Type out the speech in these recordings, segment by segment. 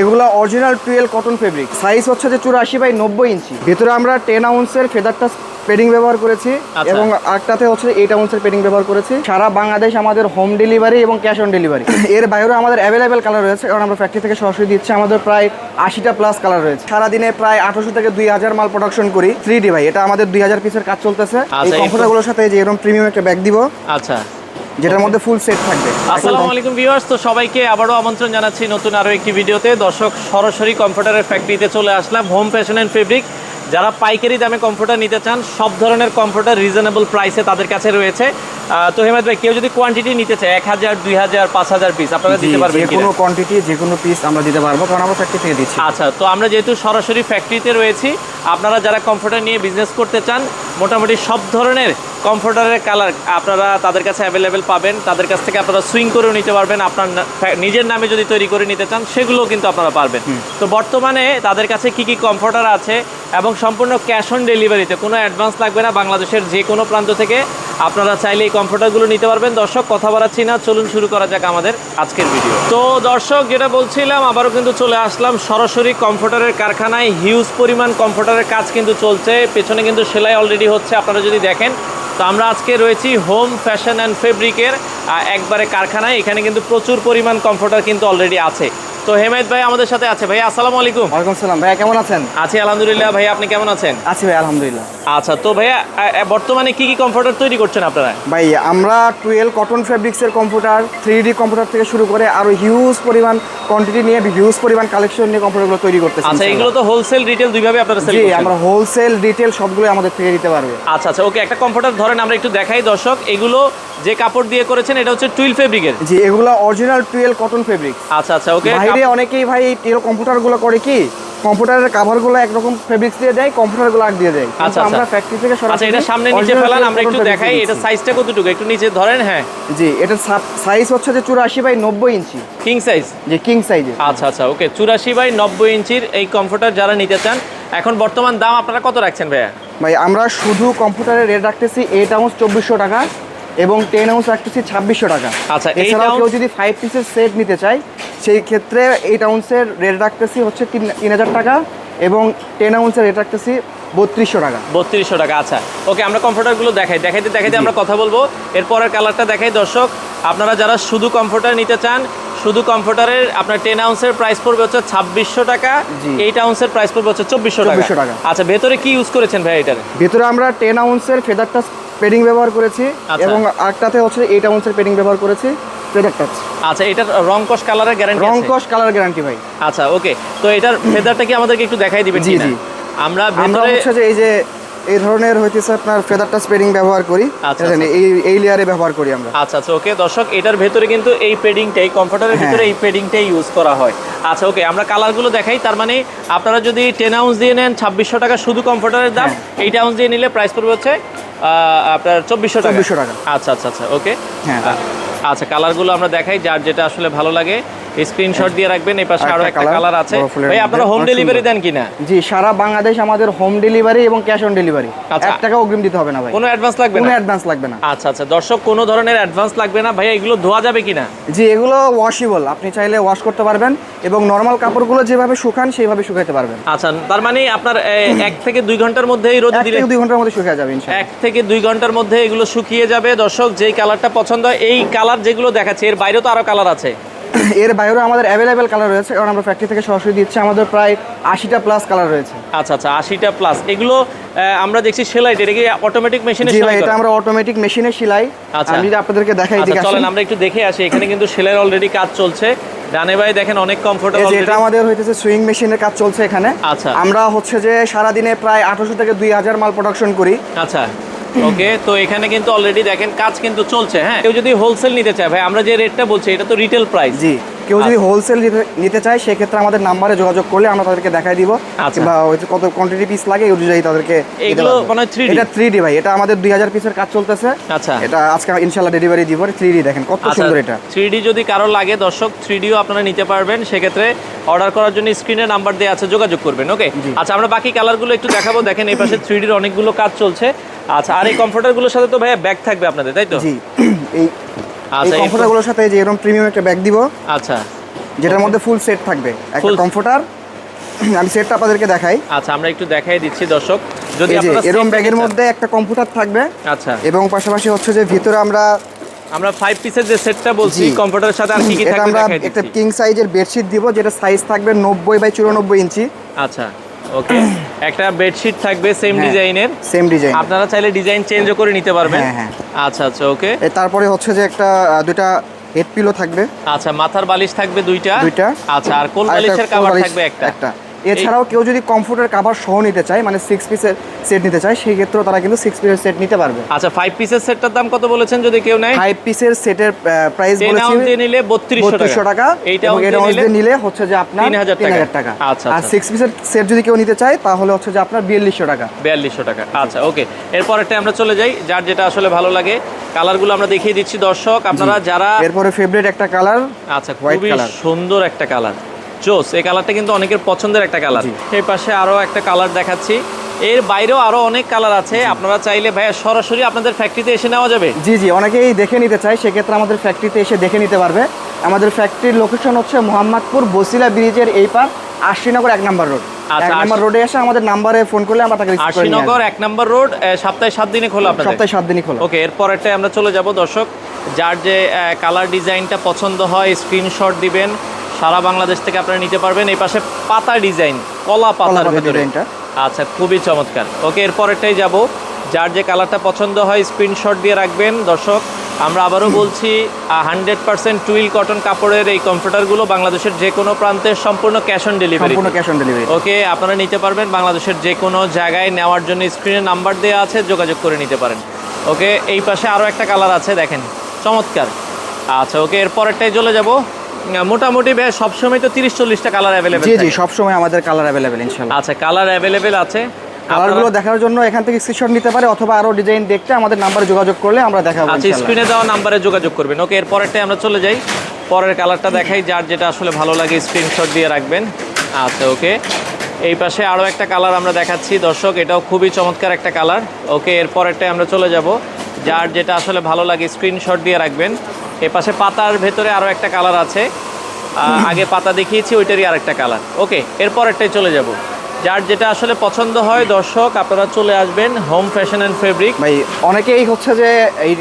এগুলো original twelve cotton fabric size হচ্ছে যে চুরাশি বাই নব্বই ইঞ্চি। ভিতরে আমরা টেন আউন্সের ফেদারটা পেডিং ব্যবহার করেছি আচ্ছা। এবং আটটাতে হচ্ছে এইট আউন্সের পেডিং ব্যবহার করেছি। সারা বাংলাদেশ আমাদের হোম ডেলিভারি এবং ক্যাশ অন ডেলিভারি এর বাইরেও আমাদের অ্যাভেলেবেল কালার রয়েছে কারণ আমরা ফ্যাক্টরি থেকে সরাসরি দিচ্ছি। আমাদের প্রায় আশিটা প্লাস কালার রয়েছে। সারাদিনে প্রায় আঠারোশো থেকে দুই হাজার মাল প্রোডাকশন করি। থ্রি ডি ভাই এটা আমাদের দুই হাজার পিসের কাজ চলতেছে। এই আচ্ছা, সাথে যে এরকম প্রিমিয়াম একটা ব্যাগ দিব। আচ্ছা। যেটার মধ্যে ফুল সেট থাকবে। আসসালামু আলাইকুম ভিউয়ার্স তো সবাইকে আবারও আমন্ত্রণ জানাচ্ছি নতুন আরও একটি ভিডিওতে। দর্শক সরাসরি কমফোর্টারের ফ্যাক্টরিতে চলে আসলাম হোম ফ্যাশন অ্যান্ড ফেব্রিক যারা পাইকারি দামে কম্পিউটার নিতে চান সব ধরনের কম্পিউটার রিজনেবল প্রাইসে তাদের কাছে রয়েছে। তো হেমাদ ভাই কেউ যদি কোয়ান্টিটি নিতে চায় এক হাজার দুই হাজার পাঁচ হাজার পিস আপনারা দিতে পারবেন যে কোনো? কোয়ান্টিটি যে কোনো পিস আমরা দিতে পারব কারণ আমরা ফ্যাক্টরি থেকে দিচ্ছি। আচ্ছা তো আমরা যেহেতু সরাসরি ফ্যাক্টরিতে রয়েছি আপনারা যারা কমফোর্টার নিয়ে বিজনেস করতে চান মোটামুটি সব ধরনের কমফোর্টারের কালার আপনারা তাদের কাছে অ্যাভেলেবেল পাবেন। তাদের কাছ থেকে আপনারা সুইং করেও নিতে পারবেন। আপনার নিজের নামে যদি তৈরি করে নিতে চান সেগুলোও কিন্তু আপনারা পারবেন। তো বর্তমানে তাদের কাছে কি কি কমফোর্টার আছে এবং সম্পূর্ণ ক্যাশ অন ডেলিভারিতে। কোনো অ্যাডভান্স লাগবে না, বাংলাদেশের যে কোনো প্রান্ত থেকে। আপনারা চাইলে এই কমফোর্টারগুলো নিতে পারবেন। দর্শক, কথা বাড়াচ্ছি না, চলুন শুরু করা যাক আমাদের আজকের ভিডিও। তো দর্শক, যেটা বলছিলাম, আবারও কিন্তু চলে আসলাম সরাসরি কম্পিউটারের কারখানায়। হিউজ পরিমাণ কমফোর্টারের কাজ কিন্তু চলছে। পেছনে কিন্তু সেলাই অলরেডি হচ্ছে, আপনারা যদি দেখেন। তো আমরা আজকে রয়েছি হোম ফ্যাশন অ্যান্ড ফেব্রিকের একবারে কারখানায়। এখানে কিন্তু প্রচুর পরিমাণ কমফোর্টার কিন্তু অলরেডি আছে। তো হেমায়ত ভাই আমাদের সাথে আছে। ভাই আসসালামু আলাইকুম। ওয়ালাইকুম সালাম। ভাইয়া কেমন আছেন? আছি আলহামদুলিল্লাহ। ভাই আপনি কেমন আছেন? আছি ভাই আলহামদুলিল্লাহ। আচ্ছা তো ভাইয়া আ, বর্তমানে কি কি কমফোর্টার তৈরি করছেন আপনারা? ভাই আমরা টুয়েলভ কটন ফেব্রিক্সের কম্পিউটার থ্রি ডি কম্পিউটার থেকে শুরু করে আরও হিউজ পরিমাণ কোয়ান্টিটি নিয়ে হিউজ পরিমাণ কালেকশন নিয়ে কম্পিউটারগুলো তৈরি করতেছি আচ্ছা এগুলো তো হোলসেল রিটেল দুইভাবে আপনারা সেল জি করছেন। আমরা হোলসেল রিটেল সবগুলো আমাদের থেকে দিতে পারবে। আচ্ছা আচ্ছা ওকে একটা কমফোর্টার ধরেন আমরা একটু দেখাই দর্শক। এগুলো যে কাপড় দিয়ে করেছেন এটা হচ্ছে টুইল ফেব্রিকের জি এগুলো অরিজিনাল টুয়েলভ কটন ফেব্রিক আচ্ছা আচ্ছা ওকে বাইরে অনেকেই ভাই এই কম্পিউটারগুলো করে কি? কম্পিউটারের কাভারগুলো একরকম ফেব্রিক্স দিয়ে দেয় কম্পিউটারগুলো আগ দিয়ে দেয়। আচ্ছা, আচ্ছা। আমরা ফ্যাক্টরি থেকে সরাসরি আচ্ছা এটা সামনে নিচে ফেলান আমরা একটু দেখাই এটা সাইজটা কতটুকু? একটু নিচে ধরেন হ্যাঁ। জি এটার সাইজ হচ্ছে যে চুরাশি বাই নব্বই ইঞ্চি। কিং সাইজ যে কিং সাইজের আচ্ছা আচ্ছা ওকে চুরাশি বাই নব্বই ইঞ্চির এই কম্পিউটার যারা নিতে চান এখন বর্তমান দাম আপনারা কত রাখছেন ভাইয়া? ভাই আমরা শুধু কম্পিউটারের রেট রাখতেছি এইট আউন্স চব্বিশশো টাকা এবং টেন আউন্স রাখতেছি ছাব্বিশশো টাকা। আচ্ছা, এছাড়াও কেউ যদি ফাইভ পিসের সেট নিতে চায় সেই ক্ষেত্রে এইট আউন্সের রেট রাখতেছি হচ্ছে তিন তিন হাজার টাকা এবং টেন আউন্সের রেট রাখতেছি বত্রিশশো টাকা। বত্রিশশো টাকা আচ্ছা। ওকে আমরা কমফোর্টারগুলো দেখাই। দেখাইতে দেখাইতে আমরা কথা বলব। এরপরের কালারটা দেখাই দর্শক। আপনারা যারা শুধু কমফোর্টার নিতে চান শুধু কমফোর্টারের আপনার টেন আউন্সের প্রাইস পড়বে হচ্ছে ছাব্বিশশো টাকা এইট আউন্সের প্রাইস পড়বে হচ্ছে চব্বিশশো টাকা। টাকা। আচ্ছা ভেতরে কি ইউজ করেছেন ভাই এটার? ভেতরে আমরা টেন আউন্সের ফেদার টাচ পেডিং ব্যবহার করেছি আচ্ছা। এবং আটটাতে হচ্ছে এইট আউন্সের পেডিং ব্যবহার করেছি। ফেদার টাচ আচ্ছা এটার রং কস কালারের গ্যারান্টি রং আছে? কস কালার গ্যারান্টি ভাই। আচ্ছা ওকে। তো এটার ফেদারটা কি আমাদেরকে একটু দেখাই দিবেন জি, জি। আমরা আমরা হচ্ছে এই যে এই ধরনের হইতেছে আপনার ফেদার টাচ পেডিং ব্যবহার করি। আচ্ছা, আচ্ছা। এই এই লেয়ারে ব্যবহার করি আমরা। আচ্ছা আচ্ছা ওকে। দর্শক এটার ভেতরে কিন্তু এই পেডিংটাই কমফোর্টারের। ভিতরে এই পেডিংটাই ইউজ করা হয়। আচ্ছা ওকে। আমরা কালারগুলো দেখাই। তার মানে আপনারা যদি টেন আউন্স দিয়ে নেন ছাব্বিশশো টাকা শুধু কমফোর্টারের দাম। হ্যাঁ। এইট আউন্স দিয়ে নিলে প্রাইস পড়বে হচ্ছে আপনার চব্বিশশো টাকা। 2400 টাকা। আচ্ছা আচ্ছা আচ্ছা ওকে। হ্যাঁ। আচ্ছা কালারগুলো আমরা দেখাই যার যেটা আসলে ভালো লাগে। স্ক্রিনশট দিয়ে রাখবেন এই পাশে আরও একটা কালার আছে। ভাই আপনারা হোম ডেলিভারি দেন কিনা? জি সারা বাংলাদেশ আমাদের হোম ডেলিভারি এবং ক্যাশ অন ডেলিভারি আচ্ছা। এক টাকা অগ্রিম দিতে হবে না ভাই। কোনো অ্যাডভান্স লাগবে না? কোনো অ্যাডভান্স লাগবে না। আচ্ছা আচ্ছা দর্শক কোনো ধরনের অ্যাডভান্স লাগবে না। ভাইয়া এগুলো ধোয়া যাবে কিনা? জি এগুলো ওয়াশেবল আপনি চাইলে ওয়াশ করতে পারবেন এবং নর্মাল কাপড়গুলো যেভাবে শুকান সেইভাবে শুকাইতে পারবেন। আচ্ছা তার মানে আপনার এ, এক থেকে দুই ঘণ্টার মধ্যে এই রোদে দিলে থেকে দুই ঘণ্টার মধ্যে শুকিয়ে যাবে ইনশাআল্লাহ। এক থেকে দুই ঘণ্টার মধ্যে এগুলো শুকিয়ে যাবে। দর্শক যেই কালারটা পছন্দ হয় এই কালার যেগুলো দেখাচ্ছে এর বাইরেও তো আরও কালার আছে। এর বাইরেও আমাদের অ্যাভেলেবেল কালার রয়েছে কারণ আমরা ফ্যাক্টরি থেকে সরাসরি দিচ্ছি আমাদের প্রায় আশিটা প্লাস কালার রয়েছে। আচ্ছা আচ্ছা আশিটা প্লাস এগুলো আমরা দেখছি সেলাই এটা কি অটোমেটিক মেশিনে সেলাই এটা আমরা অটোমেটিক মেশিনে সেলাই। আচ্ছা। আমি যদি আপনাদেরকে দেখাই আচ্ছা দিকে চলেন আমরা একটু দেখে আসি এখানে কিন্তু সেলাইয়ের অলরেডি কাজ চলছে। ডানে ভাই দেখেন অনেক কমফোর্টেবল এটা আমাদের হইতেছে সুইং মেশিনের কাজ চলছে এখানে। আচ্ছা। আমরা হচ্ছে যে সারাদিনে প্রায় আঠারোশো থেকে দুই হাজার মাল প্রোডাকশন করি। আচ্ছা। ওকে তো এখানে কিন্তু অলরেডি দেখেন, কাজ কিন্তু চলছে হ্যাঁ? কেউ যদি হোলসেল নিতে চায়, ভাই, আমরা যে রেটটা বলছি, এটা তো রিটেল প্রাইস জি। কেউ যদি আচ্ছা। হোলসেল নিতে চায় সেক্ষেত্রে আমাদের নাম্বারে যোগাযোগ করলে আমরা তাদেরকে দেখাই দিব। আচ্ছা। বা কত কোয়ান্টিটি পিস লাগে এই অনুযায়ী তাদেরকে এগুলো। মনে 3D? এটা থ্রি ডি ভাই এটা আমাদের দুই হাজার পিসের কাজ চলতেছে। আচ্ছা। এটা আজকে ইনশাল্লাহ ডেলিভারি দিব থ্রি ডি দেখেন কত আচ্ছা সুন্দর এটা। থ্রি ডি যদি কারও লাগে দর্শক থ্রি ডিও আপনারা নিতে পারবেন। সেক্ষেত্রে অর্ডার করার জন্য স্ক্রিনে নাম্বার দেওয়া আছে যোগাযোগ করবেন ওকে আচ্ছা আমরা বাকি কালারগুলো একটু দেখাবো। দেখেন এই পাশে থ্রি ডির অনেকগুলো কাজ চলছে। আচ্ছা আর এই কমফোর্টারগুলোর সাথে তো ভাইয়া ব্যাগ থাকবে আপনাদের তাই তো? জি। এই আচ্ছা, এই- কমফোর্টারগুলোর সাথে যে এরকম প্রিমিয়াম একটা ব্যাগ দিব আচ্ছা। যেটার মধ্যে ফুল সেট থাকবে। একটা কমফোর্টার আমি সেটটা আপনাদেরকে দেখাই। আচ্ছা আমরা একটু দেখাই দিচ্ছি দর্শক। যদি আপনারা এরকম ব্যাগের মধ্যে একটা কম্পিউটার থাকবে আচ্ছা। এবং পাশাপাশি হচ্ছে যে ভিতরে আমরা আমরা ফাইভ পিসের যে সেটটা বলছি। কম্পিউটারের সাথে আর কি কি এটা থাকবে আমরা একটা কিং সাইজের বেডশিট দিব যেটা সাইজ থাকবে নব্বই বাই চুরানব্বই ইঞ্চি আচ্ছা। ওকে একটা বেডশিট থাকবে সেম। ডিজাইনের সেম ডিজাইন আপনারা চাইলে ডিজাইন চেঞ্জও করে নিতে পারবেন। হ্যাঁ, হ্যাঁ। আচ্ছা আচ্ছা ওকে তারপরে হচ্ছে যে একটা দুটা দুইটা হেড পিলো থাকবে। আচ্ছা মাথার বালিশ থাকবে দুইটা। দুইটা। আচ্ছা আর কোল বালিশের কভার থাকবে একটা। একটা। এছাড়াও কেউ যদি কমফোর্টের কাভার সহ নিতে চায় মানে সিক্স পিসের সেট নিতে চায় সেই ক্ষেত্রেও তারা কিন্তু সিক্স পিসের সেট নিতে পারবে। আচ্ছা ফাইভ পিসের সেটটার দাম কত বলেছেন যদি কেউ নেয়? ফাইভ পিসের সেটের প্রাইস বলেছি নিলে বত্রিশশো টাকা। এইটা এটা নিলে হচ্ছে যে আপনার 3000 তিন হাজার টাকা। আচ্ছা, আর। সিক্স পিসের সেট যদি কেউ নিতে চায় তাহলে হচ্ছে যে আপনার বিয়াল্লিশশো টাকা। বিয়াল্লিশশো টাকা। আচ্ছা ওকে এরপর একটা আমরা চলে যাই যার যেটা আসলে ভালো লাগে। কালারগুলো আমরা দেখিয়ে দিচ্ছি দর্শক। আপনারা যারা এরপরে ফেভারিট একটা কালার আচ্ছা খুবই সুন্দর একটা কালার জোস এই কালারটা কিন্তু অনেকের পছন্দের একটা কালার। এই পাশে আরও একটা কালার দেখাচ্ছি। এর বাইরেও আরও অনেক কালার আছে। আপনারা চাইলে ভাইয়া সরাসরি আপনাদের ফ্যাক্টরিতে এসে নেওয়া যাবে। জি জি অনেকেই দেখে নিতে চায় সেক্ষেত্রে আমাদের ফ্যাক্টরিতে এসে দেখে নিতে পারবে। আমাদের ফ্যাক্টরির লোকেশন হচ্ছে মোহাম্মদপুর বসিলা ব্রিজের এই পার আশিনগর এক নম্বর রোড এক নম্বর রোডে এসে আমাদের নাম্বারে ফোন করলে আমরা তাকে আশিনগর এক নম্বর রোড সপ্তাহে সাত দিনে খোলা আপনাদের? সপ্তাহে সাত দিনই খোলা। ওকে এরপরেরটায় আমরা চলে যাব। দর্শক যার যে কালার ডিজাইনটা পছন্দ হয় স্ক্রিনশট দিবেন। সারা বাংলাদেশ থেকে আপনারা নিতে পারবেন। এই পাশে পাতা ডিজাইন কলা পাতার আচ্ছা খুবই চমৎকার। ওকে এরপরেরটাই যাব। যার যে কালারটা পছন্দ হয় স্ক্রিনশট দিয়ে রাখবেন। দর্শক আমরা আবারও বলছি হান্ড্রেড পার্সেন্ট টুইল কটন কাপড়ের এই কম্পিউটারগুলো বাংলাদেশের যে কোনো প্রান্তে সম্পূর্ণ ক্যাশ অন ডেলিভারি। সম্পূর্ণ ক্যাশ অন ডেলিভারি। ওকে আপনারা নিতে পারবেন। বাংলাদেশের যে কোনো জায়গায় নেওয়ার জন্য স্ক্রিনে নাম্বার দেওয়া আছে যোগাযোগ করে নিতে পারেন। ওকে এই পাশে আরও একটা কালার আছে দেখেন। চমৎকার। আচ্ছা ওকে এরপরেরটাই চলে যাব। মোটামুটি বেশ সবসময় তো তিরিশ চল্লিশটা কালার অ্যাভেলেবেল জি জি সবসময় আমাদের কালার অ্যাভেলেবেল ইনশাল্লাহ আচ্ছা কালার অ্যাভেলেবেল আছে। কালারগুলো দেখার জন্য এখান থেকে স্ক্রিনশট নিতে পারে অথবা আরও ডিজাইন দেখতে আমাদের নাম্বারে যোগাযোগ করলে আমরা দেখাবো আচ্ছা। স্ক্রিনে দেওয়া নাম্বারে যোগাযোগ করবেন। ওকে এরপরেরটাই আমরা চলে যাই। পরের কালারটা দেখাই যার যেটা আসলে ভালো লাগে স্ক্রিনশট দিয়ে রাখবেন। আচ্ছা ওকে এই পাশে আরও একটা কালার আমরা দেখাচ্ছি। দর্শক এটাও খুবই চমৎকার একটা কালার ওকে এরপরেরটাই আমরা চলে যাব। যার যেটা আসলে ভালো লাগে স্ক্রিনশট দিয়ে রাখবেন। এ পাশে পাতার ভেতরে আরও একটা কালার আছে। আগে পাতা দেখিয়েছি ওইটারই আরেকটা কালার। ওকে এরপর একটাই চলে যাব। যার যেটা আসলে পছন্দ হয় দর্শক আপনারা চলে আসবেন হোম ফ্যাশন অ্যান্ড ফেব্রিক ভাই অনেকেই হচ্ছে যে এই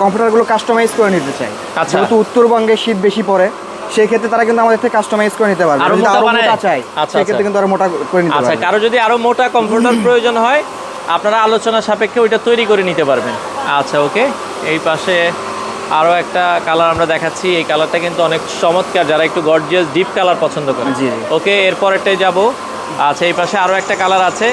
কম্পিউটারগুলো কাস্টমাইজ করে নিতে চায়। আচ্ছা। যেহেতু উত্তরবঙ্গে শীত বেশি পড়ে সেই ক্ষেত্রে তারা কিন্তু আমাদের থেকে কাস্টমাইজ করে নিতে পারবে। আরও মোটা আরও? মোটা চাই আচ্ছা, সেই ক্ষেত্রে আচ্ছা। কিন্তু আরও মোটা করে নিতে আচ্ছা কারও যদি আরও মোটা কম্পিউটার প্রয়োজন হয় আপনারা আলোচনা সাপেক্ষে ওইটা তৈরি করে নিতে পারবেন। আচ্ছা ওকে এই পাশে আরও একটা কালার আমরা দেখাচ্ছি। এই কালারটা কিন্তু অনেক চমৎকার যারা একটু গর্জিয়াস ডিপ কালার পছন্দ করে। জি। ওকে এরপরেরটাই যাব। আচ্ছা এই পাশে আরও একটা কালার আছে।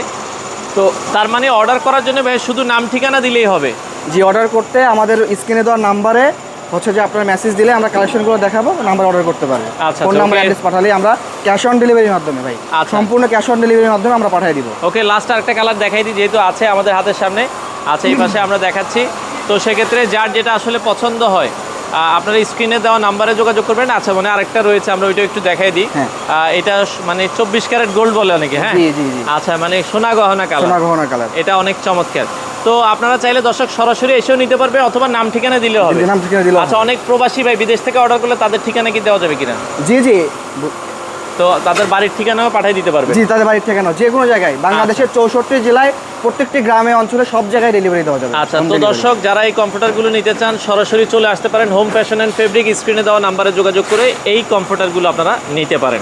তো তার মানে অর্ডার করার জন্য ভাই শুধু নাম ঠিকানা দিলেই হবে? জি অর্ডার করতে আমাদের স্ক্রিনে দেওয়া নাম্বারে হচ্ছে যে আপনার মেসেজ দিলে আমরা কালেকশনগুলো দেখাবো নাম্বার অর্ডার করতে পারবে। আচ্ছা, ফোন আচ্ছা, নাম্বার. অ্যাড্রেস পাঠালে আমরা ক্যাশ অন ডেলিভারির মাধ্যমে ভাই। আচ্ছা। সম্পূর্ণ ক্যাশ অন ডেলিভারির মাধ্যমে আমরা পাঠিয়ে দিব। ওকে লাস্ট আরেকটা কালার দেখাই দিই যেহেতু আছে আমাদের হাতের সামনে। আছে এই পাশে আমরা দেখাচ্ছি। তো সেক্ষেত্রে যার যেটা আসলে পছন্দ হয় আপনারা স্ক্রিনে দেওয়া নাম্বারে যোগাযোগ করবেন। আচ্ছা মানে আরেকটা রয়েছে আমরা ওইটা একটু দেখাই দিই। হ্যাঁ। এটা মানে চব্বিশ ক্যারেট গোল্ড বলে অনেকে হ্যাঁ। আচ্ছা মানে সোনা গহনা সোনা কালার গহনা কালার। এটা অনেক চমৎকার। তো আপনারা চাইলে দর্শক সরাসরি এসেও নিতে পারবে অথবা নাম ঠিকানা দিলে হবে। নাম ঠিকানা দিলেও আচ্ছা অনেক প্রবাসী ভাই বিদেশ থেকে অর্ডার করলে তাদের ঠিকানা কি দেওয়া যাবে কিনা? জি জি। তো তাদের বাড়ির ঠিকানাও পাঠিয়ে দিতে পারবে। জি তাদের বাড়ির ঠিকানা যে কোনো জায়গায় বাংলাদেশের চৌষট্টি জেলায় প্রত্যেকটি গ্রামে অঞ্চলে সব জায়গায় ডেলিভারি দেওয়া যাবে। আচ্ছা তো দর্শক যারা এই কম্পিউটারগুলো নিতে চান সরাসরি চলে আসতে পারেন। হোম ফ্যাশন অ্যান্ড ফেব্রিক স্ক্রিনে দেওয়া নাম্বারে যোগাযোগ করে এই কম্পিউটারগুলো আপনারা নিতে পারেন।